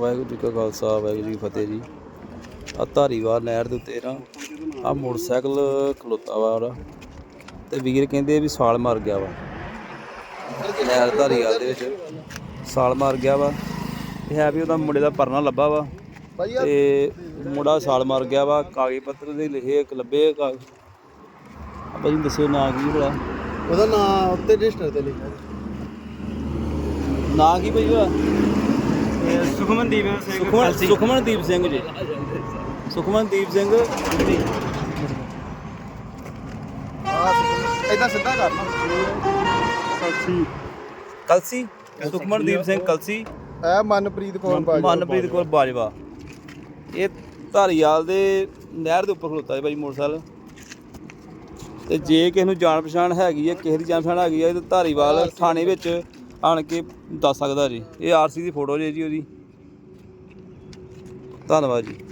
ਵਾਹਿਗੁਰੂ ਜੀ ਕਾ ਖਾਲਸਾ ਵਾਹਿਗੁਰੂ ਜੀ ਕੀ ਫਤਿਹ ਜੀ। ਆ ਧਾਰੀਵਾਲ ਨਹਿਰ ਦੇ ਉੱਤੇ ਨਾ ਆ ਮੋਟਰਸਾਈਕਲ ਖਲੋਤਾ ਵਾ ਉਹਦਾ। ਤੇ ਵੀਰ ਕਹਿੰਦੇ ਵੀ ਸਾਲ ਮਰ ਗਿਆ ਵਾ। ਨਹਿਰ ਧਾਰੀਵਾਲ ਦੇ ਵਿੱਚ ਸਾਲ ਮਰ ਗਿਆ ਵਾ। ਇਹ ਹੈ ਵੀ ਉਹਦਾ ਮੁੰਡੇ ਦਾ ਪਰਨਾ ਲੱਭਾ ਵਾ। ਤੇ ਮੁੰਡਾ ਸਾਲ ਮਰ ਗਿਆ ਵਾ। ਕਾਗਜ਼ ਪੱਤਰ ਦੇ ਲਿਖੇ ਇੱਕ ਲੱਭੇ ਕਾਗਜ਼। ਆ ਭਾਜੀ ਦੱਸਿਓ ਨਾਂ ਕੀ ਭਲਾ? ਉਹਦਾ ਨਾਮ ਉੱਤੇ ਰਜਿਸਟਰ ਤੇ ਲਿਖਿਆ। ਨਾਂ ਕੀ ਭਾਈ ਉਹਦਾ? ਸੁਖਮਨਦੀਪ ਸਿੰਘ ਸੁਖਮਨ ਸੁਖਮਨਦੀਪ ਸਿੰਘ ਜੀ। ਸੁਖਮਨਦੀਪ ਸਿੰਘ ਇਦਾਂ ਸਿੱਧਾ ਕਰਨਾ ਕਲਸੀ? ਸੁਖਮਨਦੀਪ ਸਿੰਘ ਕਲਸੀ। ਇਹ ਮਨਪ੍ਰੀਤ ਕੌਰ ਬਾਜਵਾ। ਮਨਪ੍ਰੀਤ ਕੌਰ ਬਾਜਵਾ। ਇਹ ਧਾਰੀਵਾਲ ਦੇ ਨਹਿਰ ਦੇ ਉੱਪਰ ਖਲੋਤਾ ਹੈ ਭਾਈ ਮੋਟਰਸਾਈਕਲ। ਤੇ ਜੇ ਕਿਸੇ ਨੂੰ ਜਾਣ ਪਛਾਣ ਹੈਗੀ ਹੈ ਕਿਸੇ ਦੀ ਜਾਣ ਪਛਾਣ ਹੈਗੀ ਹੈ ਤੇ ਧਾਰੀਵਾਲ ਥਾਣੇ ਵਿੱਚ ਆਣ ਕੇ ਦੱਸ ਸਕਦਾ ਜੀ। ਇਹ ਆਰਸੀ ਦੀ ਫੋਟੋ ਜੀ ਜੀ ਉਹਦੀ। ਧੰਨਵਾਦ ਜੀ।